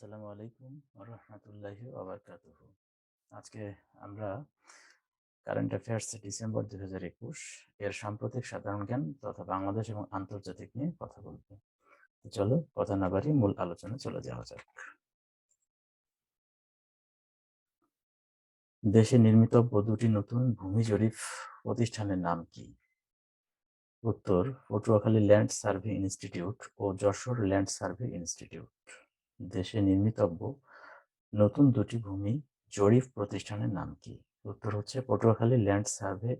আসসালামু আলাইকুম রহমতুল্লাহি ওবরকাতুহু আজকে আমরা কারেন্ট অ্যাফেয়ার্স ডিসেম্বর দুই হাজার একুশ, এর সাম্প্রতিক সাধারণ জ্ঞান তথা বাংলাদেশ এবং আন্তর্জাতিক নিয়ে কথা বলব। চলো কথা না বাড়ি মূল আলোচনা চলে যাওয়া যাক। দেশে নির্মিত দুটি নতুন ভূমি জরিপ প্রতিষ্ঠানের নাম কি? উত্তর, পটুয়াখালী ল্যান্ড সার্ভে ইনস্টিটিউট ও যশোর ল্যান্ড সার্ভে ইনস্টিটিউট দেশে নির্মিতব্য নতুন দুটি ভূমি জরিপ প্রতিষ্ঠানের নাম কি? উত্তর হচ্ছে পটুয়াখালী ল্যান্ড সার্ভে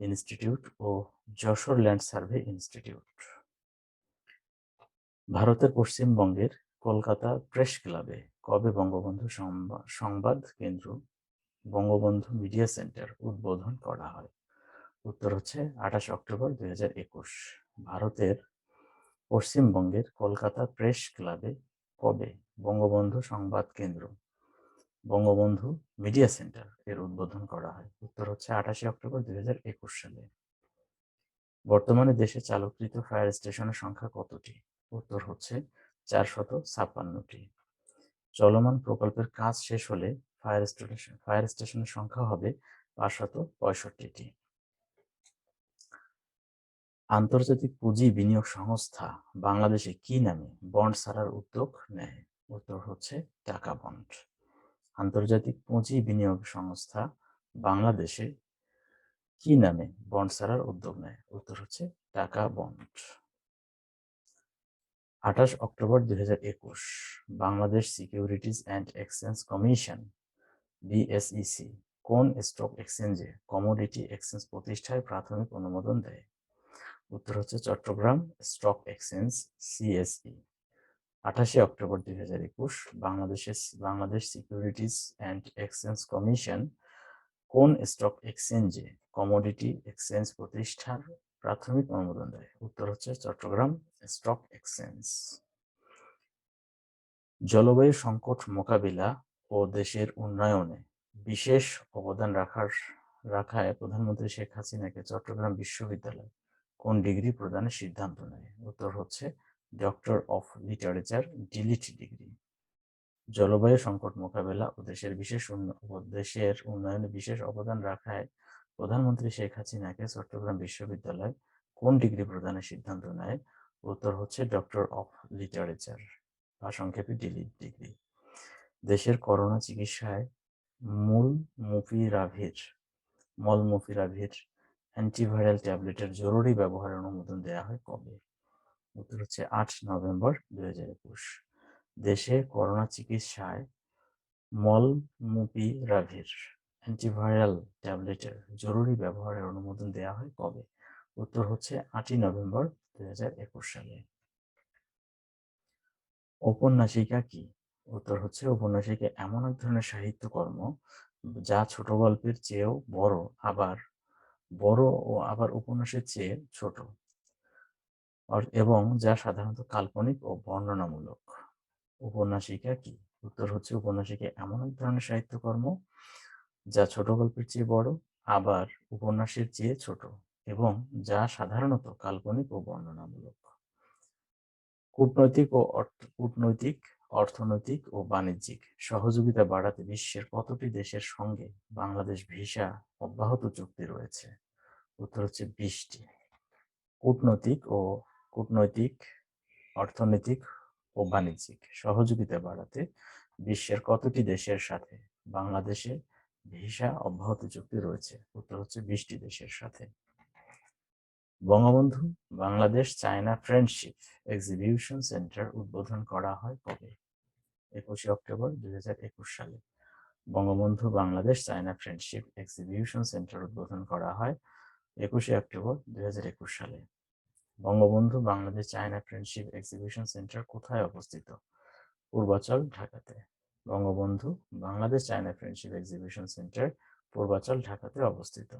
ইনস্টিটিউট ও যশোর ল্যান্ড সার্ভে ইনস্টিটিউট। ভারতের পশ্চিমবঙ্গের কলকাতা প্রেস ক্লাবে কবে বঙ্গবন্ধু সংবাদ কেন্দ্র বঙ্গবন্ধু মিডিয়া সেন্টার উদ্বোধন করা হয়? উত্তর হচ্ছে আঠাশ অক্টোবর দুই হাজার একুশ। ভারতের পশ্চিমবঙ্গের কলকাতা প্রেস ক্লাবে কবে বঙ্গবন্ধু সংবাদ কেন্দ্র। বঙ্গবন্ধু মিডিয়া সেন্টার এর উদ্বোধন করা হয়। উত্তর হচ্ছে আঠাশে অক্টোবর দুই হাজার একুশ সালে। বর্তমানে দেশে চালুকৃত ফায়ার স্টেশনের সংখ্যা কতটি? উত্তর হচ্ছে চারশত ছাপ্পান্নটি। চলমান প্রকল্পের কাজ শেষ হলে ফায়ার স্টেশন, ফায়ার স্টেশনের সংখ্যা হবে পাঁচশত পঁয়ষট্টিটি। আন্তর্জাতিক পুঁজি বিনিয়োগ সংস্থা বাংলাদেশে কি নামে বন্ড ছাড়ার উদ্যোগ নেয়? উত্তর হচ্ছে টাকা বন্ড। আন্তর্জাতিক পুঁজি বিনিয়োগ সংস্থা বাংলাদেশে কি নামে বন্ড ছাড়ার উদ্যোগ নেয়? উত্তর হচ্ছে টাকা বন্ড। আঠাশ অক্টোবর দু হাজার একুশ, Bangladesh securities and exchange commission, BSEC, কোন স্টক এক্সচেঞ্জে কমোডিটি এক্সচেঞ্জ প্রতিষ্ঠায় প্রাথমিক অনুমোদন দেয়? উত্তর হচ্ছে চট্টগ্রাম স্টক এক্সচেঞ্জ, সিএসই। আঠাশে অক্টোবর দুই হাজার একুশ, বাংলাদেশের Bangladesh securities and exchange commission কোন স্টক এক্সচেঞ্জে কমোডিটি এক্সচেঞ্জ প্রতিষ্ঠার প্রাথমিক অনুমোদন দেয়? উত্তর হচ্ছে চট্টগ্রাম স্টক এক্সচেঞ্জ জলবায়ু সংকট মোকাবিলা ও দেশের উন্নয়নে বিশেষ অবদান রাখার, রাখায় প্রধানমন্ত্রী শেখ হাসিনাকে চট্টগ্রাম বিশ্ববিদ্যালয় কোন ডিগ্রি প্রদানের সিদ্ধান্ত নেয়? উত্তর হচ্ছে doctor of literature DLitt degree জলবায়ু সংকট মোকাবেলা ও দেশের বিশেষ দেশের উন্নয়নে বিশেষ অবদান রাখায় প্রধানমন্ত্রী শেখ হাসিনাকে চট্টগ্রাম বিশ্ববিদ্যালয় কোন ডিগ্রি প্রদানের সিদ্ধান্ত নেয়? উত্তর হচ্ছে ডক্টর অফ লিটারেচার বা সংক্ষেপে ডিলিট ডিগ্রি দেশের করোনা চিকিৎসায় মূল মুফিরাভির মল মুফিরাভির অ্যান্টিভাইরাল ট্যাবলেটের জরুরি ব্যবহারের অনুমোদন দেওয়া হয় কবে? উত্তর হচ্ছে আট নভেম্বর দুই হাজার একুশ। দেশে করোনা চিকিৎসায় মলমুপিরাভির অ্যান্টিভাইরাল ট্যাবলেটের জরুরি ব্যবহারের অনুমোদন দেওয়া হয় কবে? উত্তর হচ্ছে আটই নভেম্বর দুই হাজার একুশ সালে। ঔপন্যাসিকা কি? উত্তর হচ্ছে ঔপন্যাসিকা এমন এক ধরনের সাহিত্যকর্ম যা ছোট গল্পের চেয়েও বড়, আবার বড় ও আবার উপন্যাসের চেয়ে ছোট। এবং যা সাধারণত কাল্পনিক ও বর্ণনামূলক। উপন্যাসিকা কি? উত্তর হচ্ছে উপন্যাসিকা এমন এক ধরনের সাহিত্যকর্ম, যা ছোট গল্পের চেয়ে বড়, আবার উপন্যাসের চেয়ে ছোট, এবং যা সাধারণত কাল্পনিক ও বর্ণনামূলক। কূটনৈতিক ও কূটনৈতিক, অর্থনৈতিক ও বাণিজ্যিক সহযোগিতা বাড়াতে বিশ্বের কতটি দেশের সঙ্গে বাংলাদেশ ভিসা অব্যাহত চুক্তি রয়েছে? উত্তর হচ্ছে বিশটি কূটনৈতিক ও কূটনৈতিক, অর্থনৈতিক ও বাণিজ্যিক সহযোগিতা বাড়াতে বিশ্বের কতটি দেশের সাথে? বাংলাদেশে ভিসা অব্যাহত চুক্তি রয়েছে, উত্তর হচ্ছে বিশটি দেশের সাথে। Bangabandhu, Bangladesh China friendship exhibition centre উদ্বোধন করা হয় কবে? একুশে অক্টোবর দুই হাজার একুশ সালে। Bangabandhu, Bangladesh China friendship exhibition centre উদ্বোধন করা হয় একুশে অক্টোবর দুই হাজার একুশ সালে। Bangabandhu, Bangladesh China friendship exhibition centre কোথায় অবস্থিত? পূর্বাচল, ঢাকাতে। Bangabandhu, Bangladesh China friendship exhibition centre Purbachal, ঢাকাতে অবস্থিত।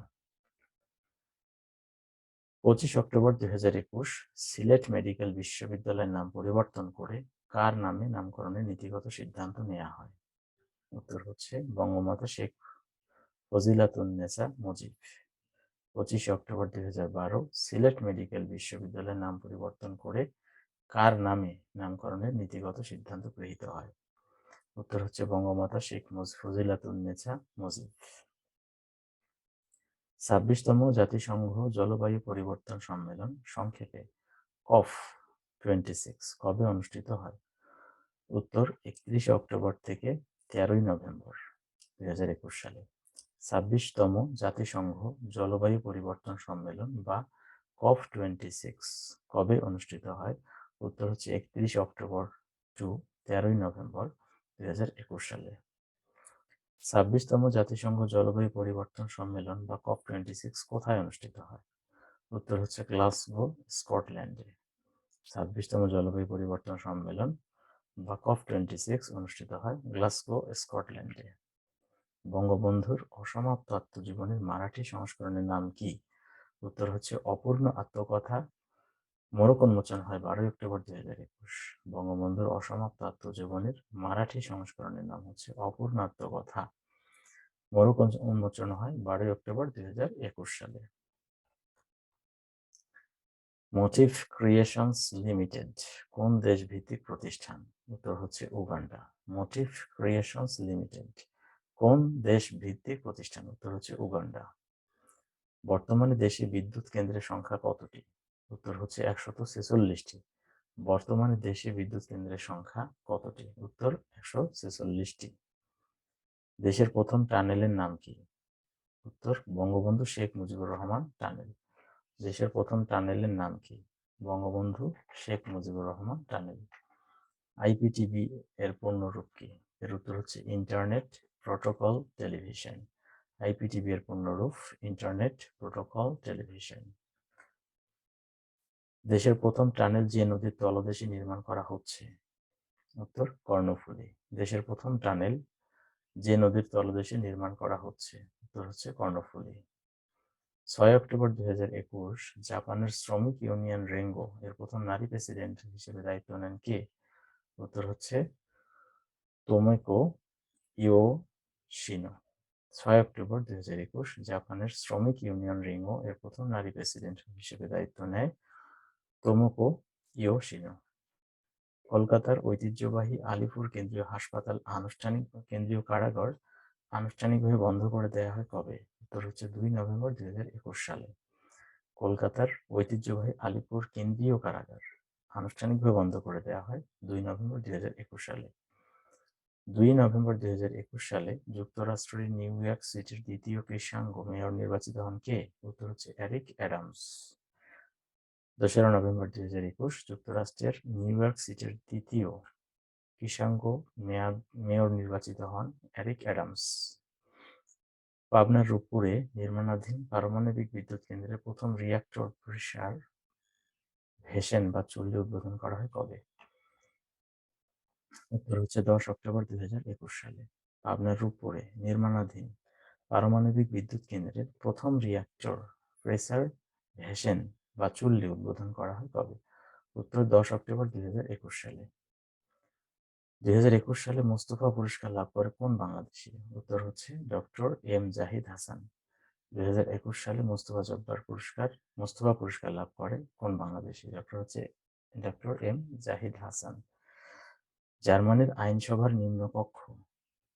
পঁচিশ অক্টোবর দুই হাজার একুশ, সিলেট মেডিকেল বিশ্ববিদ্যালয়ের নাম পরিবর্তন করে কার নামে নামকরণের নীতিগত সিদ্ধান্ত নেওয়া হয়? উত্তর হচ্ছে বঙ্গমাতা শেখ ফজিলাতুন্নেসা মুজিব। পঁচিশে অক্টোবর দুই হাজার বারো সিলেট মেডিকেল বিশ্ববিদ্যালয়ের নাম পরিবর্তন করে কার নামে নামকরণের নীতিগত সিদ্ধান্ত গৃহীত হয়? উত্তর হচ্ছে বঙ্গমাতা শেখ ফজিলাতুন্নেছা মুজিব ছাব্বিশতম জাতিসংঘ জলবায়ু পরিবর্তন সম্মেলন সংক্ষেপে কফ টোয়েন্টি সিক্স কবে অনুষ্ঠিত হয়? উত্তর একত্রিশে অক্টোবর থেকে তেরোই নভেম্বর দুই হাজার একুশ সালে। ছাব্বিশতম জাতিসংঘ জলবায়ু পরিবর্তন সম্মেলন বা কফ টোয়েন্টি সিক্স কবে অনুষ্ঠিত হয়? উত্তর হচ্ছে একত্রিশ অক্টোবর টু তেরোই নভেম্বর দুই হাজার একুশ সালে। ছাব্বিশতম জাতিসংঘ জলবায়ু পরিবর্তন সম্মেলন বা কপ টোয়েন্টি সিক্স কোথায় অনুষ্ঠিত হয়? উত্তর হচ্ছে গ্লাসগো, স্কটল্যান্ডে। ছাব্বিশতম জলবায়ু পরিবর্তন সম্মেলন বা কপ টোয়েন্টি সিক্স অনুষ্ঠিত হয় গ্লাসগো, স্কটল্যান্ডে। বঙ্গবন্ধুর অসমাপ্ত আত্মজীবনের মারাঠি সংস্করণের নাম কি? উত্তর হচ্ছে, অপূর্ণ আত্মকথা। মোড়ক উন্মোচন হয় বারোই অক্টোবর দুই হাজার একুশ। বঙ্গবন্ধুর অসমাপ্ত আত্মজীবনের মারাঠি সংস্করণের নাম হচ্ছে, অপূর্ণ আত্মকথা। মোড়ক উন্মোচন হয় বারোই অক্টোবর দুই হাজার একুশ সালে। মোটিভ ক্রিয়েশনস লিমিটেড কোন দেশ ভিত্তিক প্রতিষ্ঠান? উত্তর হচ্ছে, উগান্ডা। মোটিভ ক্রিয়েশনস লিমিটেড কোন দেশ ভিত্তিক প্রতিষ্ঠান? উত্তর হচ্ছে উগান্ডা। বর্তমানে দেশে বিদ্যুৎ কেন্দ্রের সংখ্যা কতটি? উত্তর হচ্ছে একশত ছেচল্লিশটি। বর্তমানে দেশে বিদ্যুৎ কেন্দ্রের সংখ্যা কতটি? উত্তর একশো ছেচল্লিশটি। দেশের প্রথম টানেলের নাম কি? উত্তর বঙ্গবন্ধু শেখ মুজিবুর রহমান টানেল। দেশের প্রথম টানেলের নাম কি? বঙ্গবন্ধু শেখ মুজিবুর রহমান টানেল। আইপিটিভি এর পূর্ণরূপ কি? এর উত্তর হচ্ছে ইন্টারনেট প্রোটোকল টেলিভিশন আইপিটিভি এর পূর্ণরূপ ইন্টারনেট প্রোটোকল টেলিভিশন দেশের প্রথম টানেল যে নদীর তলদেশে নির্মাণ করা হচ্ছে, উত্তর কর্ণফুলী। দেশের প্রথম টানেল যে নদীর তলদেশে নির্মাণ করা হচ্ছে, উত্তর হচ্ছে কর্ণফুলী। ছয় অক্টোবর একুশ, জাপানের শ্রমিক ইউনিয়ন রেঙ্গো এর প্রথম নারী প্রেসিডেন্ট হিসেবে দায়িত্ব নেন কে? উত্তর হচ্ছে তোমেকো ইও শিনো। ছয় অক্টোবর দুই হাজার একুশ জাপানের শ্রমিক ইউনিয়ন রিঙ্গো এর প্রথম নারী প্রেসিডেন্ট হিসেবে দায়িত্ব নেয় তোমোকো ইয়োশিনো। কলকাতার ঐতিহ্যবাহী আলিপুর কেন্দ্রীয় হাসপাতাল আনুষ্ঠানিক কেন্দ্রীয় কারাগার আনুষ্ঠানিকভাবে বন্ধ করে দেওয়া হয় কবে? উত্তর হচ্ছে দুই নভেম্বর দুই হাজার একুশ সালে। কলকাতার ঐতিহ্যবাহী আলিপুর কেন্দ্রীয় কারাগার আনুষ্ঠানিকভাবে বন্ধ করে দেওয়া হয় দুই নভেম্বর দুই হাজার একুশ সালে। দুই নভেম্বর দুই সালে যুক্তরাষ্ট্রের নিউ ইয়র্ক সিটির দ্বিতীয় কৃষ্ণাঙ্গ মেয়র নির্বাচিত হন কে? উত্তর হচ্ছে এরিক অ্যাডামস। দোসরা নভেম্বর দুই হাজার একুশ যুক্তরাষ্ট্রের নিউ ইয়র্ক সিটির দ্বিতীয় কৃষাঙ্গ মেয়াদ, মেয়র নির্বাচিত হন এরিক অ্যাডামস। পাবনার রূপপুরে নির্মাণাধীন পারমাণবিক বিদ্যুৎ কেন্দ্রের প্রথম রিয়াক্টর প্রেসার ভেসেন বা চুল্লি উদ্বোধন করা হয় কবে? উত্তর হচ্ছে দশ অক্টোবর দুই হাজার একুশ সালে পাবনার রূপপুরে নির্মাণাধীন পারমাণবিক বিদ্যুৎ কেন্দ্রের প্রথম রিয়াক্টর প্রেসার ভেসেন বা চুল্লি উদ্বোধন করা হয় কবে? উত্তর দশ অক্টোবর দুই হাজার একুশ সালে। দুই হাজার একুশ সালে মোস্তফা পুরস্কার লাভ করে কোন বাংলাদেশি? উত্তর হচ্ছে ডক্টর এম জাহিদ হাসান। দুই হাজার একুশ সালে মোস্তফা জব্বার পুরস্কার, মোস্তফা পুরস্কার লাভ করে কোন বাংলাদেশি? ডক্টর হচ্ছে ডক্টর এম জাহিদ হাসান। জার্মানির আইনসভার নিম্নকক্ষ।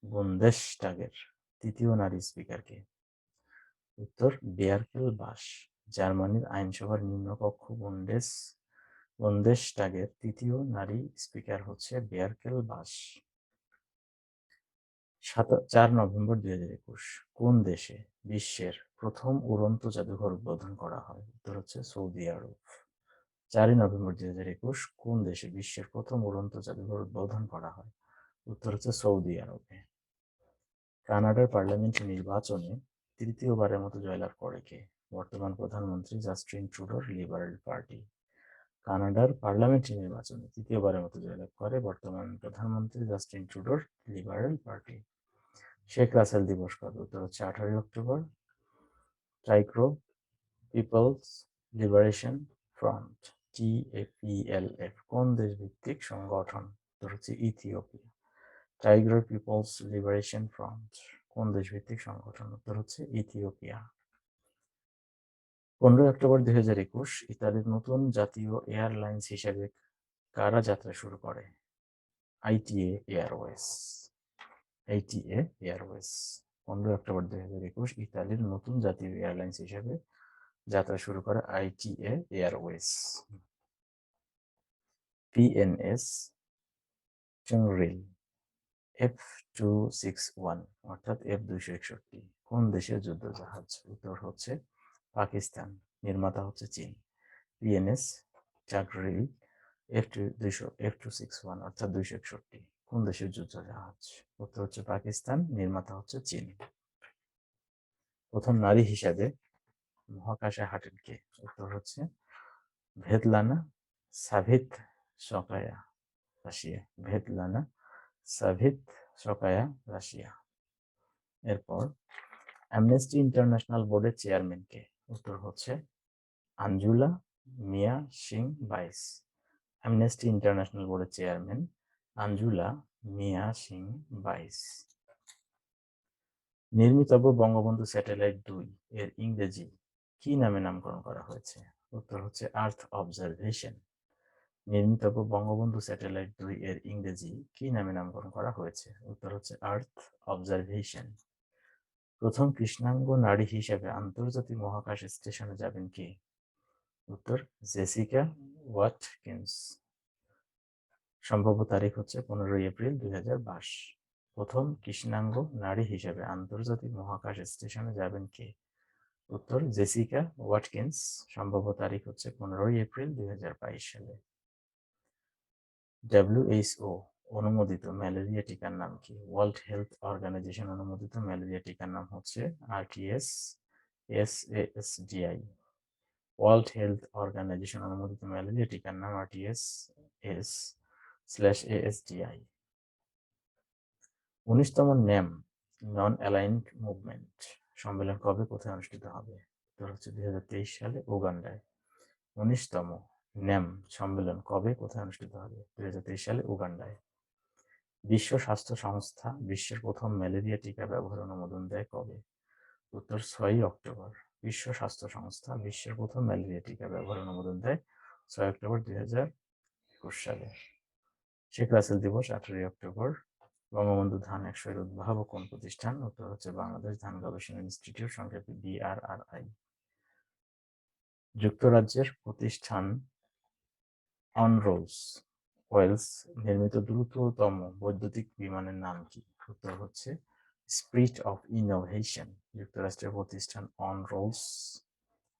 বুন্দেশটাগের তৃতীয় নারী স্পিকারকে। উত্তর, বেয়ারকেল বাস, জার্মানির আইনসভার নিম্নকক্ষ বুন্ডেস বুন্দেশটাগের তৃতীয় নারী স্পিকার হচ্ছে বেয়ারকেল বাস। সাত, চার নভেম্বর দুই হাজার একুশ, কোন দেশে বিশ্বের প্রথম উড়ন্ত জাদুঘর উদ্বোধন করা হয়? উত্তর হচ্ছে সৌদি আরব। চারই নভেম্বর দুই হাজার একুশ কোন দেশে বিশ্বের প্রথম উড়ন্ত জাদুঘর উদ্বোধন করা হয়? উত্তর হচ্ছে সৌদি আরবে। কানাডার পার্লামেন্ট নির্বাচনে তৃতীয়বারের মতো জয়লাভ করে কে? বর্তমান প্রধানমন্ত্রী জাস্টিন ট্রুডোর লিবারেল পার্টি। কানাডার পার্লামেন্ট নির্বাচনে তৃতীয়বারের মতো জয়লাভ করে বর্তমান প্রধানমন্ত্রী জাস্টিন ট্রুডোর, লিবারেল পার্টি। শেখ রাসেল দিবস কবে? উত্তর হচ্ছে আঠারোই October. Tigray, people's, liberation front. TAPLF কোন দেশ ভিত্তিক সংগঠন হচ্ছে ইথিওপিয়া। টাইগ্রার পিপলস লিবারেশন ফ্রন্ট কোন দেশ ভিত্তিক সংগঠন? উত্তর হচ্ছে ইথিওপিয়া। পনেরোই অক্টোবর দুই হাজার একুশ, ইতালির নতুন জাতীয় এয়ারলাইন্স হিসেবে কারা যাত্রা শুরু করে? ITA airways. ITA airways. পনেরোই অক্টোবর দুই হাজার একুশ, ইতালির নতুন জাতীয় এয়ারলাইন্স হিসেবে যাত্রা শুরু করে আইটিএ এয়ারওয়েজ। পিএনএস চংরিল এফ টু সিক্স ওয়ান, অর্থাৎ এফ দুইশো একষট্টি। কোন দেশের যুদ্ধ জাহাজ উত্তর হচ্ছে পাকিস্তান, নির্মাতা হচ্ছে চীন। পিএনএস চাকরিল এফ টু দুইশো, এফ টু সিক্স ওয়ান, অর্থাৎ দুইশো একষট্টি। কোন দেশের যুদ্ধ জাহাজ উত্তর হচ্ছে পাকিস্তান, নির্মাতা হচ্ছে চীন। প্রথম নারী হিসাবে মহাকাশে হাঁটেন কে উত্তর হচ্ছে Svetlana Savitskaya Russia. Svetlana Savitskaya Russia. এরপর অ্যামনেস্টি ইন্টারন্যাশনাল বোর্ডের চেয়ারম্যান কে। উত্তর হচ্ছে আঞ্জুলা মিয়া সিং বাইস। অ্যামনেস্টি ইন্টারন্যাশনাল বোর্ডের চেয়ারম্যান আঞ্জুলা মিয়া সিং বাইস। নির্মিতব্য বঙ্গবন্ধু স্যাটেলাইট দুই এর ইংরেজি কি নামে নামকরণ করা হয়েছে? উত্তর হচ্ছে আর্থ অবজারভেশন নির্মিতব্য বঙ্গবন্ধু স্যাটেলাইট দুই এর ইংরেজি কি নামে নামকরণ করা হয়েছে? উত্তর হচ্ছে আর্থ অবজারভেশন প্রথম কৃষ্ণাঙ্গ নারী হিসেবে আন্তর্জাতিক মহাকাশ স্টেশনে যাবেন কে? উত্তর, জেসিকা ওয়াটকিন্স। সম্ভাব্য তারিখ হচ্ছে পনেরোই এপ্রিল দুই হাজার বাইশ। প্রথম কৃষ্ণাঙ্গ নারী হিসেবে আন্তর্জাতিক মহাকাশ স্টেশনে যাবেন কে? উত্তর, জেসিকা ওয়াটকিন্স সম্ভাব্য তারিখ হচ্ছে পনেরোই এপ্রিল দুই হাজার বাইশ সালে। ডাব্লিউএইচও অনুমোদিত ম্যালেরিয়া টিকার নাম কি? ওয়ার্ল্ড হেলথ অর্গানাইজেশন অনুমোদিত ম্যালেরিয়া টিকার নাম হচ্ছে আরটিএস এস এস ডিআই ওয়ার্ল্ড হেলথ অর্গানাইজেশন অনুমোদিত ম্যালেরিয়া টিকার নাম আরটিএস এস স্ল্যাশ এএসডিআই উনিশতম ন্যাম নন অ্যালাইন্ড মুভমেন্ট। সম্মেলন কবে কোথায় অনুষ্ঠিত হবে? উত্তর হচ্ছে দুই সালে উগান্ডায়। উনিশতম ন্যাম সম্মেলন কবে কোথায় অনুষ্ঠিত হবে? দু হাজার তেইশ সালে উগান্ডায়। বিশ্ব স্বাস্থ্য সংস্থা বিশ্বের প্রথম ম্যালেরিয়া টিকা ব্যবহার অনুমোদন দেয় কবে? উত্তর, ছয়ই অক্টোবর। বিশ্ব স্বাস্থ্য সংস্থা বিশ্বের প্রথম ম্যালেরিয়া টিকা ব্যবহার অনুমোদন দেয় ছয় অক্টোবর দুই হাজার একুশ সালে। শেখ রাসেল দিবস আঠারোই অক্টোবর। বঙ্গবন্ধু ধান একশো এর উদ্ভাবক কোন প্রতিষ্ঠান? উত্তর হচ্ছে বাংলাদেশ ধান গবেষণা ইনস্টিটিউট, সংক্ষেপে বিআরআরআই যুক্তরাজ্যের প্রতিষ্ঠান অনরোলস ওয়েলস নির্মিত দ্রুততম বৈদ্যুতিক বিমানের নাম কি? উত্তর হচ্ছে স্পিরিট অফ ইনোভেশন। যুক্তরাষ্ট্রের প্রতিষ্ঠান অন রোলস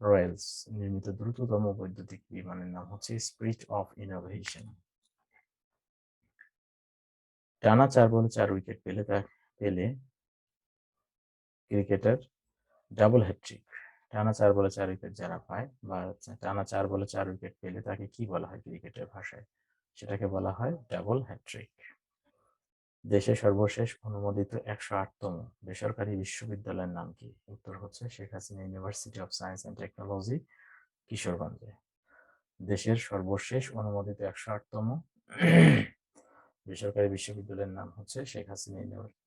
রয়েলস নির্মিত দ্রুততম বৈদ্যুতিক বিমানের নাম হচ্ছে স্পিরিট অফ ইনোভেশন। টানা চার বলে চার উইকেট পেলে তা, পেলে ক্রিকেটার ডাবল হ্যাট্রিক টানা চার বলে চার উইকেট যারা পায় বা টানা চার বলে চার উইকেট পেলে তাকে কি বলা হয় ক্রিকেটের ভাষায়? সেটাকে বলা হয় ডাবল হ্যাট্রিক দেশে সর্বশেষ অনুমোদিত একশো আটতম বেসরকারি বিশ্ববিদ্যালয়ের নাম কি? উত্তর হচ্ছে Sheikh Hasina university of science and technology কিশোরগঞ্জে। দেশের সর্বশেষ অনুমোদিত একশো আটতম বেসরকারি বিশ্ববিদ্যালয়ের নাম হচ্ছে Sheikh Hasina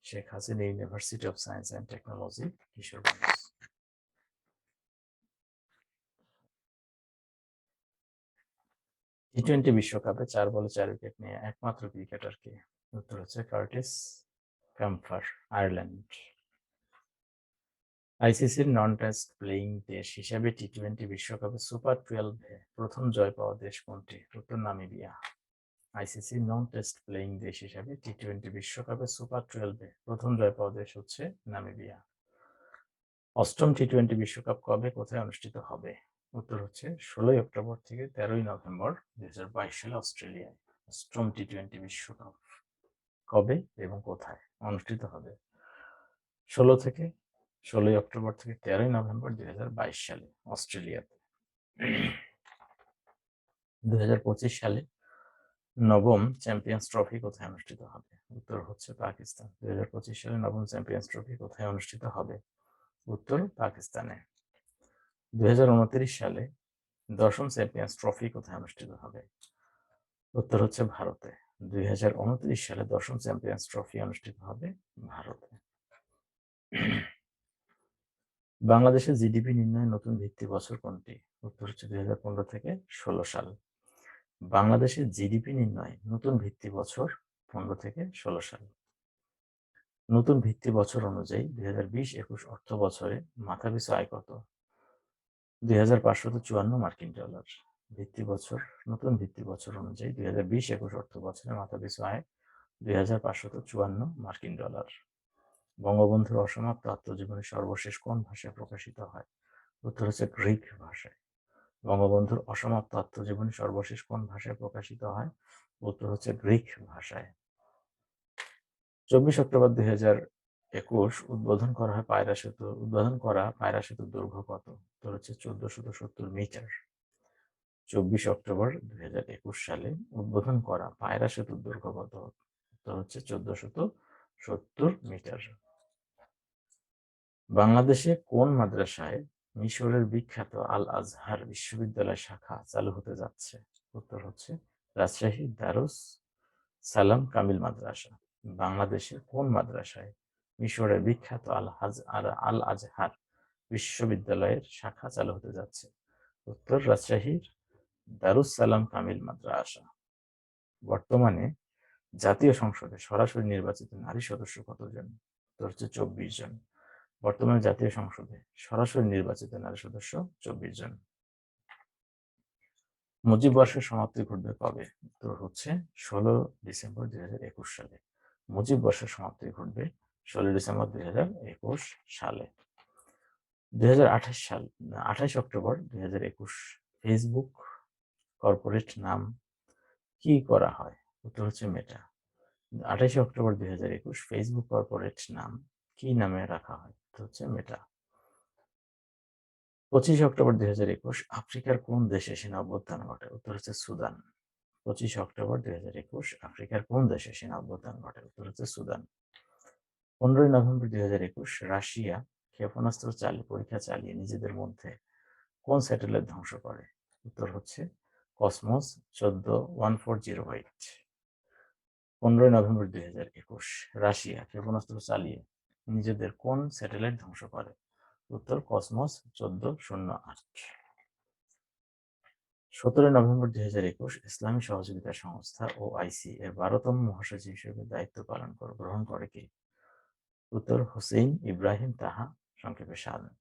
Sheikh Hasina university of science and technology Kishoreganj T twenty বিশ্বকাপে চার বলে চার উইকেট নিয়ে একমাত্র ক্রিকেটার কে উত্তর হচ্ছে কার্টিস ক্যাম্পার আয়ারল্যান্ড। আইসিসির নন টেস্ট প্লেয়িং দেশ হিসেবে টি টোয়েন্টি বিশ্বকাপে সুপার টুয়েলভে প্রথম জয় পাওয়া দেশ কোনটি? উত্তর Namibia. ICC non test playing দেশ হিসেবে টি টোয়েন্টি বিশ্বকাপে সুপার টুয়েলভে প্রথম জয় পাওয়া দেশ হচ্ছে নামিবিয়া। অষ্টম টি টোয়েন্টি বিশ্বকাপ কবে কোথায় অনুষ্ঠিত হবে? উত্তর হচ্ছে, ষোলোই অক্টোবর থেকে তেরোই নভেম্বর দুই সালে অস্ট্রেলিয়ায় অষ্টম টি টোয়েন্টি বিশ্বকাপ। কবে এবং কোথায় অনুষ্ঠিত হবে? ষোলো থেকে, ষোলোই অক্টোবর থেকে তেরোই নভেম্বর দুই হাজার বাইশ সালে অস্ট্রেলিয়াতে। হাজার পঁচিশ সালে নবম চ্যাম্পিয়ন্স ট্রফি কোথায় অনুষ্ঠিত হবে? উত্তর হচ্ছে পাকিস্তান। দুই হাজার পঁচিশ সালে নবম চ্যাম্পিয়ন্স ট্রফি কোথায় অনুষ্ঠিত হবে? উত্তর পাকিস্তানে। দুই হাজার উনত্রিশ সালে দশম চ্যাম্পিয়ন্স ট্রফি কোথায় অনুষ্ঠিত হবে? উত্তর হচ্ছে ভারতে। দুই হাজার উনত্রিশ সালে দশম চ্যাম্পিয়ন্স ট্রফি অনুষ্ঠিত হবে ভারতে। বাংলাদেশের জিডিপি নির্ণয় নতুন ভিত্তি বছর কোনটি? উত্তর হচ্ছে দুই হাজার পনেরো থেকে ষোলো সাল। বাংলাদেশের জিডিপি নির্ণয় নতুন ভিত্তি বছর পনেরো থেকে ষোলো সাল। নতুন ভিত্তি বছর অনুযায়ী দুই হাজার বিশ একুশ অর্থ বছরে মাথাপিছু আয় কত? দুই হাজার পাঁচশত চুয়ান্ন মার্কিন ডলার। ভিত্তি বছর, নতুন ভিত্তি বছর অনুযায়ী দুই হাজার বিশ একুশ অর্থ বছরে মাথাপিছু আয় দুই হাজার পাঁচশত চুয়ান্ন মার্কিন ডলার। বঙ্গবন্ধুর অসমাপ্ত আত্মজীবনী সর্বশেষ কোন ভাষায় প্রকাশিত হয়? উত্তর হচ্ছে গ্রিক ভাষায়। বঙ্গবন্ধুর অসমাপ্ত আত্মজীবনী সর্বশেষ কোন ভাষায় প্রকাশিত হয়? উত্তর হচ্ছে গ্রিক ভাষায়। চব্বিশ অক্টোবর দুই হাজার একুশ, উদ্বোধন করা হয় পায়রা সেতু, উদ্বোধন করা পায়রা সেতুর দৈর্ঘ্য কত? উত্তর হচ্ছে চোদ্দশত সত্তর মিটার। চব্বিশ অক্টোবর দুই হাজার একুশ সালে উদ্বোধন করা পায়রা সেতুর দৈর্ঘ্য কত? উত্তর হচ্ছে চোদ্দশত সত্তর মিটার। বাংলাদেশে কোন মাদ্রাসায় মিশরের বিখ্যাত আল আজহার বিশ্ববিদ্যালয় শাখা চালু হতে যাচ্ছে। উত্তর হচ্ছে, রাজশাহী, দারুস সালাম কামিল মাদ্রাসা। বাংলাদেশের কোন মাদ্রাসায় মিশরের বিখ্যাত আল হাজ আর আল আজহার বিশ্ববিদ্যালয়ের শাখা চালু হতে যাচ্ছে? উত্তর, রাজশাহীর দারুস সালাম কামিল মাদ্রাসা। বর্তমানে জাতীয় সংসদে সরাসরি নির্বাচিত নারী সদস্য কতজন? উত্তর হচ্ছে, চব্বিশ জন। বর্তমানে জাতীয় সংসদে সরাসরি নির্বাচিত নারী সদস্য চব্বিশ জন। মুজিব বর্ষের সমাপ্তি ঘটবে কবে? উত্তর হচ্ছে ষোলো ডিসেম্বর দুই হাজার একুশ সালে। মুজিব বর্ষের সমাপ্তি ঘটবে ষোলো ডিসেম্বর দুই হাজার একুশ সালে। দুই হাজার আঠাশ সাল আঠাশ অক্টোবর দুই হাজার একুশ ফেসবুক কর্পোরেট নাম কি করা হয়? উত্তর হচ্ছে মেটা। আঠাশে অক্টোবর দুই হাজার একুশ ফেসবুক কর্পোরেট নাম কি নামে রাখা হয় হচ্ছে মেটা। পঁচিশে অক্টোবর দুই হাজার একুশ, আফ্রিকার কোন দেশে সেনা অভ্যুত্থান ঘটে? উত্তর হচ্ছে সুদান। পঁচিশে অক্টোবর দুই হাজার একুশ, আফ্রিকার কোন দেশে সেনা অভ্যুত্থান ঘটে? উত্তর হচ্ছে সুদান। পনেরোই নভেম্বর দুই হাজার একুশ, রাশিয়া ক্ষেপণাস্ত্র চালিয়ে পরীক্ষা চালিয়ে নিজেদের মধ্যে কোন স্যাটেলাইট ধ্বংস করে? উত্তর হচ্ছে কসমস চোদ্দ ওয়ান ফোর জিরো এইট। পনেরোই নভেম্বর দুই হাজার একুশ, রাশিয়া ক্ষেপণাস্ত্র চালিয়ে নিজেদের কোন স্যাটেলাইট ধ্বংস করে? উত্তর, কসমস চোদ্দ, শূন্য, আট। সতেরোই নভেম্বর দুই হাজার একুশ ইসলামী সহযোগিতা সংস্থা ও আইসি এর বারোতম মহাসচিব হিসেবে দায়িত্ব পালন করে, গ্রহণ করে কে? উত্তর, হুসেইন ইব্রাহিম তাহা, সংক্ষেপে সাদত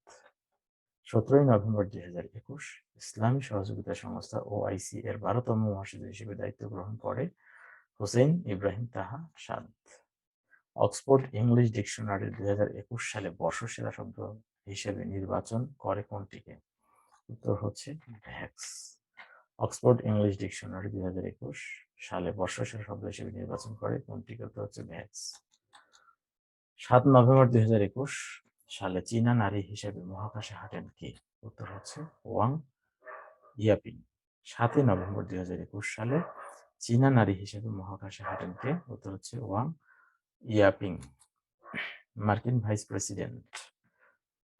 সতেরোই নভেম্বর দুই হাজার একুশ ইসলামী সহযোগিতা সংস্থা ও আইসি এর বারোতম মহাসচিব হিসেবে দায়িত্ব গ্রহণ করে হুসেইন ইব্রাহিম তাহা সাদ অক্সফোর্ড ইংলিশ ডিকশনারি দুই হাজার একুশ সালে বর্ষসেরা শব্দ হিসেবে নির্বাচন করে কোনটিকে? উত্তর হচ্ছে ভ্যাক্স অক্সফোর্ড ইংলিশ ডিকশনারি দুই হাজার একুশ সালে বর্ষসেরা শব্দ হিসেবে নির্বাচন করে কোনটিকে? উত্তর হচ্ছে ভ্যাক্স সাত নভেম্বর দুই হাজার একুশ সালে চীনা নারী হিসেবে মহাকাশে হাঁটেন কে? উত্তর হচ্ছে ওয়াং ইয়াপিং সাতই নভেম্বর দুই হাজার একুশ সালে চীনা নারী হিসেবে মহাকাশে হাঁটেন কে? উত্তর হচ্ছে ওয়াং ইয়াপিং মার্কিন ভাইস প্রেসিডেন্ট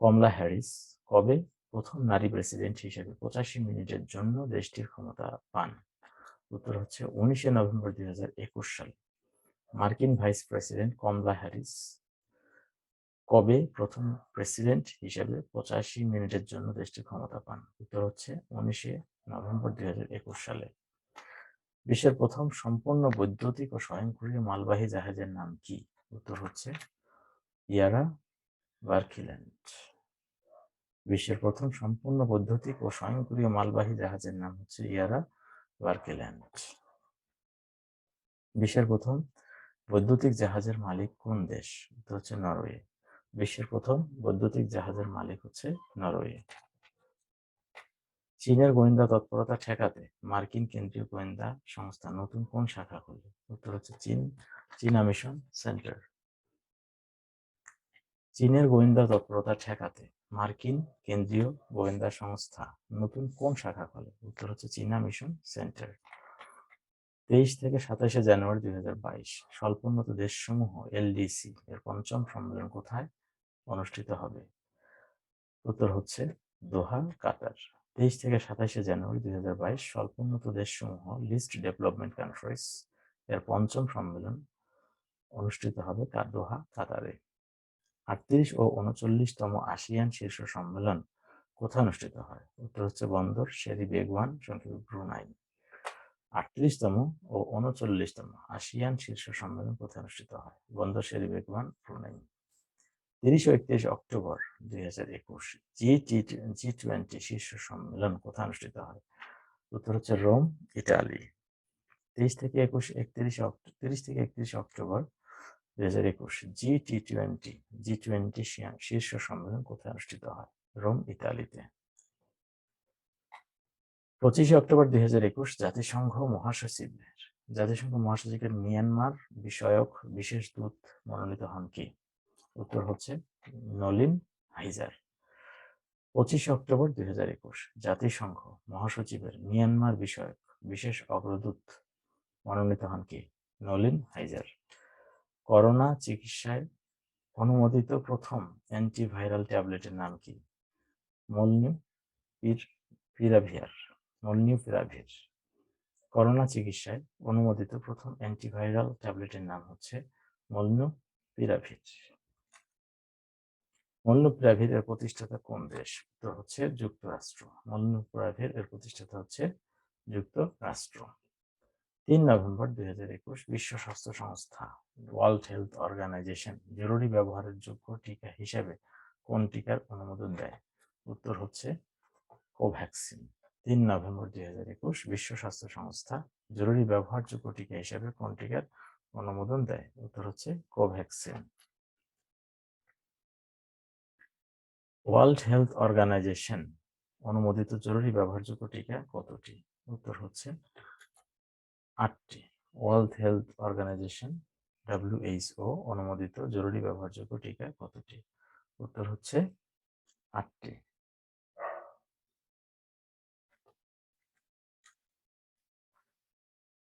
কমলা হ্যারিস কবে প্রথম নারী প্রেসিডেন্ট হিসেবে পঁচাশি মিনিটের জন্য দেশটির ক্ষমতা পান? উত্তর হচ্ছে উনিশে নভেম্বর দুই হাজার একুশ সাল। মার্কিন ভাইস প্রেসিডেন্ট কমলা হ্যারিস কবে প্রথম প্রেসিডেন্ট হিসেবে পঁচাশি মিনিটের জন্য দেশটির ক্ষমতা পান? উত্তর হচ্ছে উনিশে নভেম্বর দুই হাজার একুশ সালে। বিশ্বের প্রথম সম্পূর্ণ বৈদ্যুতিক ও স্বয়ংক্রিয় মালবাহী জাহাজের নাম কি? উত্তর হচ্ছে ইয়ারা বার্কিল্যান্ড। বিশ্বের প্রথম সম্পূর্ণ বৈদ্যুতিক ও স্বয়ংক্রিয় মালবাহী জাহাজের নাম হচ্ছে ইয়ারা বার্কিল্যান্ড। বিশ্বের প্রথম বৈদ্যুতিক জাহাজের মালিক কোন দেশ? উত্তর হচ্ছে নরওয়ে। বিশ্বের প্রথম বৈদ্যুতিক জাহাজের মালিক হচ্ছে নরওয়ে। চীনের গোয়েন্দা তৎপরতা ঠেকাতে মার্কিন কেন্দ্রীয় গোয়েন্দা সংস্থা নতুন কোন শাখা খুলবে? উত্তর হচ্ছে চীন। চীনা মিশন সেন্টার। চীনের গোয়েন্দা তৎপরতা ঠেকাতে মার্কিন কেন্দ্রীয় গোয়েন্দা সংস্থা নতুন কোন শাখা খোলে উত্তর হচ্ছে চীনা মিশন সেন্টার। তেইশ থেকে সাতাশে জানুয়ারি দুই হাজার বাইশ স্বল্পোন্নত দেশসমূহ এলডিসি এর পঞ্চম সম্মেলন কোথায় অনুষ্ঠিত হবে? উত্তর হচ্ছে দোহা কাতার। তেইশ থেকে সাতাশে জানুয়ারি দুই হাজার বাইশ স্বল্পোন্নত দেশসমূহ লিস্ট ডেভেলপমেন্ট কনফারেন্স, এর পঞ্চম সম্মেলন অনুষ্ঠিত হবে দোহা? কাতারে। আটত্রিশ ও উনচল্লিশতম আসিয়ান শীর্ষ সম্মেলন কোথায় অনুষ্ঠিত হয়? উত্তর হচ্ছে বন্দর শেরি বেগওয়ান সংক্ষেপে ব্রুনাই। আটত্রিশতম ও উনচল্লিশতম আসিয়ান শীর্ষ সম্মেলন কোথায় অনুষ্ঠিত হয়? বন্দর শেরি বেগমান প্রণয় তিরিশ একত্রিশ অক্টোবর দুই হাজার একুশ জি টি জি টোয়েন্টি শীর্ষ সম্মেলন কোথায় অনুষ্ঠিত হয়। উত্তর হচ্ছে রোম ইটালি তেইশ থেকে একুশ, একত্রিশ তিরিশ থেকে একত্রিশ অক্টোবর দুই হাজার একুশ জি টি টোয়েন্টি, জি টোয়েন্টি শীর্ষ সম্মেলন কোথায় অনুষ্ঠিত হয়? রোম, ইতালিতে। পঁচিশে অক্টোবর দুই হাজার একুশ জাতিসংঘ মহাসচিবের। জাতিসংঘ মহাসচিবের মিয়ানমার বিষয়ক বিশেষ দূত মনোনীত হন কি? উত্তর হচ্ছে নলিন হাইজার। পঁচিশে অক্টোবর দুই হাজার একুশ, জাতিসংঘ মহাসচিবের মিয়ানমার বিষয়ক বিশেষ অগ্রদূত মনোনীত হন কি? নলিন হাইজার। করোনা চিকিৎসায় অনুমোদিত প্রথম অ্যান্টিভাইরাল ট্যাবলেটের নাম কি? মলনি পিরাভিয়ার মলনিউপিরাভির করোনা চিকিৎসায় অনুমোদিত প্রথম অ্যান্টিভাইরাল ট্যাবলেটের নাম হচ্ছে মলনুপিরাভির মলনুপিরাভির এর প্রতিষ্ঠাতা কোন দেশ? উত্তর হচ্ছে যুক্তরাষ্ট্র। মলনুপিরাভির এর প্রতিষ্ঠাতা হচ্ছে যুক্তরাষ্ট্র। তিন নভেম্বর দুই হাজার একুশ বিশ্ব স্বাস্থ্য সংস্থা, ওয়ার্ল্ড হেলথ অর্গানাইজেশন, জরুরি ব্যবহারের যোগ্য টিকা হিসেবে কোন টিকার অনুমোদন দেয়? উত্তর হচ্ছে কোভ্যাক্সিন। তিন নভেম্বর দুই হাজার একুশ বিশ্ব স্বাস্থ্য সংস্থা, জরুরি ব্যবহারযোগ্য টিকা হিসেবে কোন টিকার অনুমোদন দেয়? উত্তর হচ্ছে কোভ্যাক্সিন। ওয়ার্ল্ড হেলথ অর্গানাইজেশন অনুমোদিত জরুরি ব্যবহারযোগ্য টিকা কতটি? উত্তর হচ্ছে আটটি। ওয়ার্ল্ড হেলথ অর্গানাইজেশন ডাব্লিউএইচও অনুমোদিত জরুরি ব্যবহারযোগ্য টিকা কতটি? উত্তর হচ্ছে আটটি।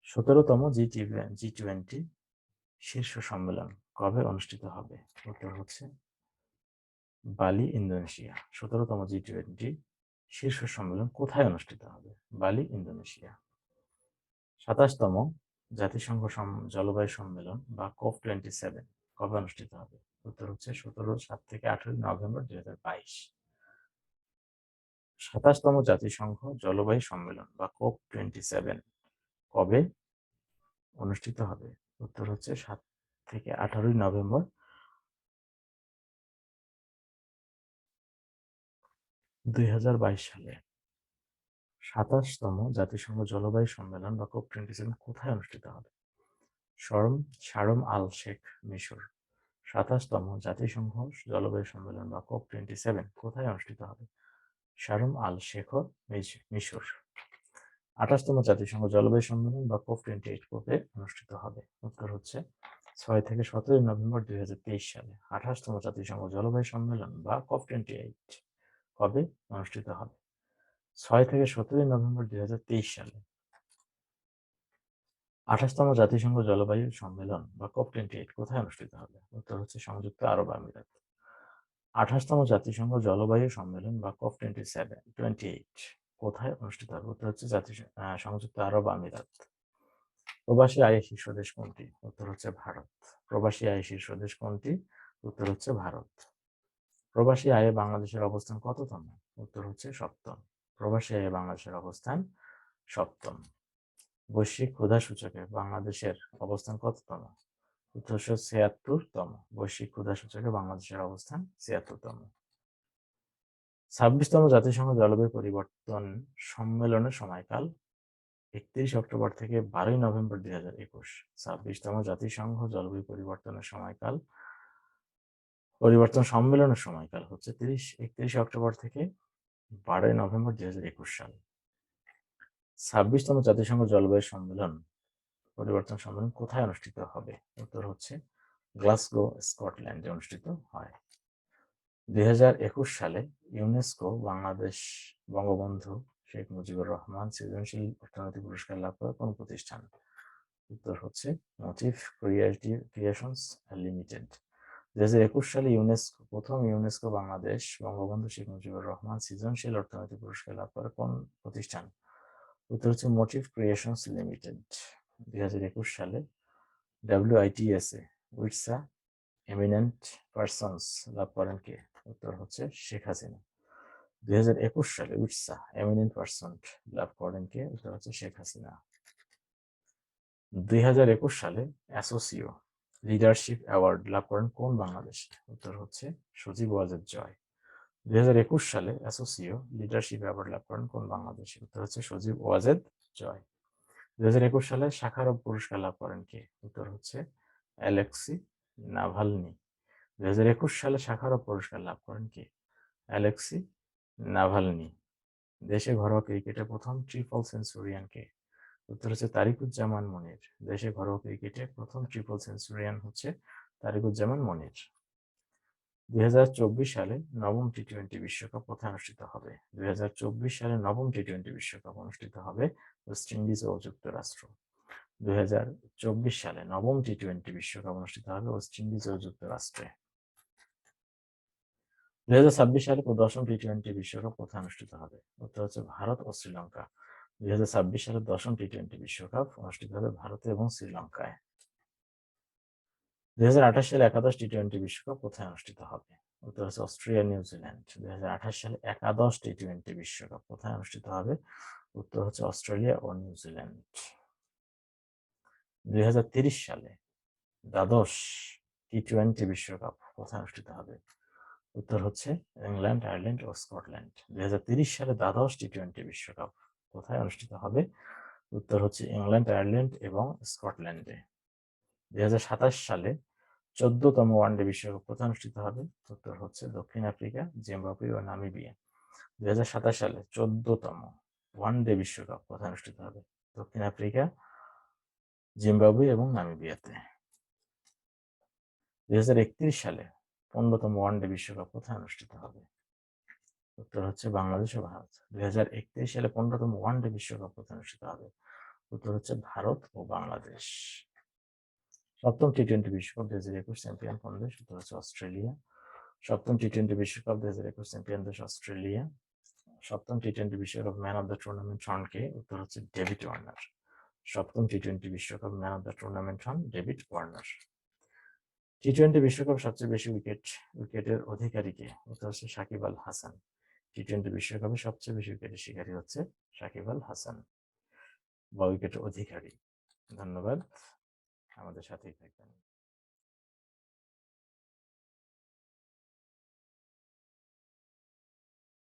সতেরোতম জি টি জি টোয়েন্টি শীর্ষ সম্মেলন কবে অনুষ্ঠিত হবে? উত্তর হচ্ছে বালি, ইন্দোনেশিয়া। সতেরোতম জি টোয়েন্টি শীর্ষ সম্মেলন কোথায় অনুষ্ঠিত হবে? বালি, ইন্দোনেশিয়া। সাতাশতম জাতিসংঘ জলবায়ু সম্মেলন বা কপ টোয়েন্টি সেভেন কবে অনুষ্ঠিত হবে? উত্তর হচ্ছে সতেরো, সাত থেকে আঠেরোই নভেম্বর দুই হাজার বাইশ। সাতাশতম জাতিসংঘ জলবায়ু সম্মেলন বা কোপ টোয়েন্টি সেভেন কবে অনুষ্ঠিত হবে? উত্তর হচ্ছে সাত থেকে আঠারোই নভেম্বর দুই হাজার বাইশ সালে। সাতাশতম জাতিসংঘ জলবায়ু সম্মেলন বা কোপ টোয়েন্টি সেভেন কোথায় অনুষ্ঠিত হবে? শরম, শারম আল শেখ, মিশর। সাতাশতম জাতিসংঘ জলবায়ু সম্মেলন বা কোপ টোয়েন্টি সেভেন কোথায় অনুষ্ঠিত হবে? শারম আল শেখর মিশর। আঠাশতম জাতিসংঘ জলবায়ু সম্মেলন বা কোপ টোয়েন্টি এইট কোপে অনুষ্ঠিত হবে? উত্তর হচ্ছে ছয় থেকে সতেরোই নভেম্বর দুই হাজার তেইশ সালে। আঠাশতম জাতিসংঘ জলবায়ু সম্মেলন বা কপ টোয়েন্টি এইট কবে অনুষ্ঠিত হবে? ছয় থেকে সতেরোই নভেম্বর দুই হাজার তেইশ সালে। আঠাশতম জাতিসংঘ জলবায়ু সম্মেলন বা কপ টোয়েন্টি এইট কোথায় অনুষ্ঠিত হবে? উত্তর হচ্ছে সংযুক্ত আরব আমিরাত। আঠাশতম জাতিসংঘ জলবায়ু সম্মেলন বা COP twenty seven twenty eight কোথায় অনুষ্ঠিত হবে? উত্তর হচ্ছে জাতি সংযুক্ত আরব আমিরাত। প্রবাসী আয় শীর্ষ দেশ কোনটি? উত্তর হচ্ছে ভারত। প্রবাসী আয় শীর্ষ দেশ কোনটি? উত্তর হচ্ছে ভারত। প্রবাসী আয়ে বাংলাদেশের অবস্থান কততম? উত্তর হচ্ছে সপ্তম। প্রবাসী আয়ে বাংলাদেশের অবস্থান সপ্তম। বৈশ্বিক ক্ষুধা সূচকে বাংলাদেশের অবস্থান কততম? উত্তর হচ্ছে ছিয়াত্তরতম। বৈশ্বিক ক্ষুধা সূচকে বাংলাদেশের অবস্থান ছিয়াত্তরতম। ছাব্বিশতম জাতিসংঘ জলবায়ু পরিবর্তন সম্মেলনের সময়কাল একত্রিশ অক্টোবর থেকে বারোই নভেম্বর দুই হাজার একুশ। ছাব্বিশতম জাতিসংঘ জলবায়ু পরিবর্তনের সময়কাল পরিবর্তন সম্মেলনের সময়কাল হচ্ছে তিরিশ, একত্রিশ অক্টোবর থেকে বারোই নভেম্বর দুই হাজার একুশ সাল। ছাব্বিশতম জাতিসংঘ জলবায়ু সম্মেলন পরিবর্তন সম্মেলন কোথায় অনুষ্ঠিত হবে? উত্তর হচ্ছে গ্লাসগো, স্কটল্যান্ডে অনুষ্ঠিত হয়। দুই হাজার একুশ সালে ইউনেস্কো, বাংলাদেশ বঙ্গবন্ধু শেখ মুজিবুর রহমান সৃজনশীল অর্থনৈতিক পুরস্কার লাভ করে কোন প্রতিষ্ঠান। উত্তর হচ্ছে মোটিভ ক্রিয়েটিভ ক্রিয়েশনস লিমিটেড। দুই হাজার একুশ সালে ইউনেস্কো, প্রথম ইউনেস্কো বাংলাদেশ বঙ্গবন্ধু শেখ মুজিবুর রহমান সৃজনশীল অর্থনৈতিক পুরস্কার লাভ করে কোন প্রতিষ্ঠান? উত্তর হচ্ছে মোটিভ ক্রিয়েশনস লিমিটেড দুই হাজার একুশ সালে। ডাব্লিউআইটিএসএ উইটসা এমিনেন্ট পার্সনস লাভ করেন কে? উত্তর হচ্ছে শেখ হাসিনা। দুই হাজার একুশ সালে উইটসা এমিনেন্ট পার্সন লাভ করেন কে? উত্তর হচ্ছে শেখ হাসিনা। দুই হাজার একুশ সালে অ্যাসোসিও লিডারশিপ অ্যাওয়ার্ড লাভ করেন কোন বাংলাদেশি? উত্তর হচ্ছে সজীব ওয়াজেদ জয়। দুই হাজার একুশ সালে অ্যাসোসিও লিডারশিপ অ্যাওয়ার্ড লাভ করেন কোন বাংলাদেশি? উত্তর হচ্ছে সজীব ওয়াজেদ জয়। দুই হাজার একুশ সালে শাখারব পুরস্কার লাভ করেন কে? উত্তর হচ্ছে অ্যালেক্সি নাভালনি। দুই হাজার একুশ সালে শাখারব পুরস্কার লাভ করেন কে? Alexi Navalny. দেশে ঘরোয়া ক্রিকেটে প্রথম ট্রিপল সেঞ্চুরিয়ান কে? উত্তর হচ্ছে তারিকুজ্জামান মনির। দেশে ঘরোয়া ক্রিকেটে প্রথম ট্রিপল সেঞ্চুরিয়ান হচ্ছে তারিকুজ্জামান মনির। দুই হাজার চব্বিশ সালে নবম টি টোয়েন্টি বিশ্বকাপ কোথায় অনুষ্ঠিত হবে। দুই হাজার চব্বিশ সালে নবম টি টোয়েন্টি বিশ্বকাপ অনুষ্ঠিত হবে ওয়েস্ট ইন্ডিজ ও যুক্তরাষ্ট্র। দুই হাজার চব্বিশ সালে নবম টি টোয়েন্টি বিশ্বকাপ অনুষ্ঠিত হবে ওয়েস্ট ইন্ডিজ ও যুক্তরাষ্ট্রে। দুই হাজার ছাব্বিশ সালে প্রদর্শন টি টোয়েন্টি বিশ্বকাপ কোথায় অনুষ্ঠিত হবে। উত্তর হচ্ছে ভারত ও শ্রীলঙ্কা। দুই সালে দশম টি টোয়েন্টি বিশ্বকাপ অনুষ্ঠিত হবে ভারতে এবং শ্রীলঙ্কায়। দুই হাজার আঠাশ সালে একাদশ টি টোয়েন্টি বিশ্বকাপ কোথায় অনুষ্ঠিত হবে? উত্তর হচ্ছে অস্ট্রেলিয়া নিউজিল্যান্ড দুই সালে একাদশ টি টোয়েন্টি বিশ্বকাপ কোথায় অনুষ্ঠিত হবে? উত্তর হচ্ছে অস্ট্রেলিয়া ও নিউজিল্যান্ড দুই হাজার তিরিশ সালে দ্বাদশ টি টোয়েন্টি বিশ্বকাপ কোথায় অনুষ্ঠিত হবে? উত্তর হচ্ছে ইংল্যান্ড, আয়ারল্যান্ড ও স্কটল্যান্ড। দুই সালে দ্বাদশ টি টোয়েন্টি বিশ্বকাপ কোথায় অনুষ্ঠিত হবে? উত্তর হচ্ছে ইংল্যান্ড, আয়ারল্যান্ড এবং স্কটল্যান্ডে। দুই সালে চোদ্দতম ওয়ানডে বিশ্বকাপ কোথায় অনুষ্ঠিত হবে? উত্তর হচ্ছে দক্ষিণ আফ্রিকা, জিম্বাবুয়ে ও নামিবিয়া। দুই সালে চোদ্দতম ওয়ানডে বিশ্বকাপ কোথায় অনুষ্ঠিত হবে? দক্ষিণ আফ্রিকা, জিম্বাবুয়ে এবং নামিবিয়াতে। দুই হাজার একত্রিশ সালে পনেরোতম ওয়ানডে বিশ্বকাপ কোথায় অনুষ্ঠিত হবে? উত্তর হচ্ছে বাংলাদেশ ও ভারত। দুই সালে পনেরোতম ওয়ানডে বিশ্বকাপ অনুষ্ঠিত হবে। উত্তর হচ্ছে ভারত ও বাংলাদেশ। সপ্তম টি টোয়েন্টি বিশ্বকাপ দুই হাজার একুশ চ্যাম্পিয়ন কোন দেশ? উত্তর হচ্ছে অস্ট্রেলিয়া। সপ্তম টি টোয়েন্টি বিশ্বকাপ দুই হাজার একুশ চ্যাম্পিয়ন দেশ অস্ট্রেলিয়া। সপ্তম টি টোয়েন্টি বিশ্বকাপ ম্যান অফ দ্য টুর্নামেন্ট হন কে? উত্তর হচ্ছে ডেভিড ওয়ার্নার। সপ্তম টি টোয়েন্টি বিশ্বকাপ ম্যান অফ দ্য টুর্নামেন্ট হন ডেভিড ওয়ার্নার। টি টোয়েন্টি বিশ্বকাপ সবচেয়ে বেশি উইকেট, উইকেটের অধিকারীকে উত্তর হচ্ছে সাকিব আল হাসান। টি টোয়েন্টি বিশ্বকাপে সবচেয়ে বেশি উইকেটের শিকারী হচ্ছে সাকিব আল হাসান বা উইকেটের অধিকারী। ধন্যবাদ। আমাদের সাথেই থাকবেন।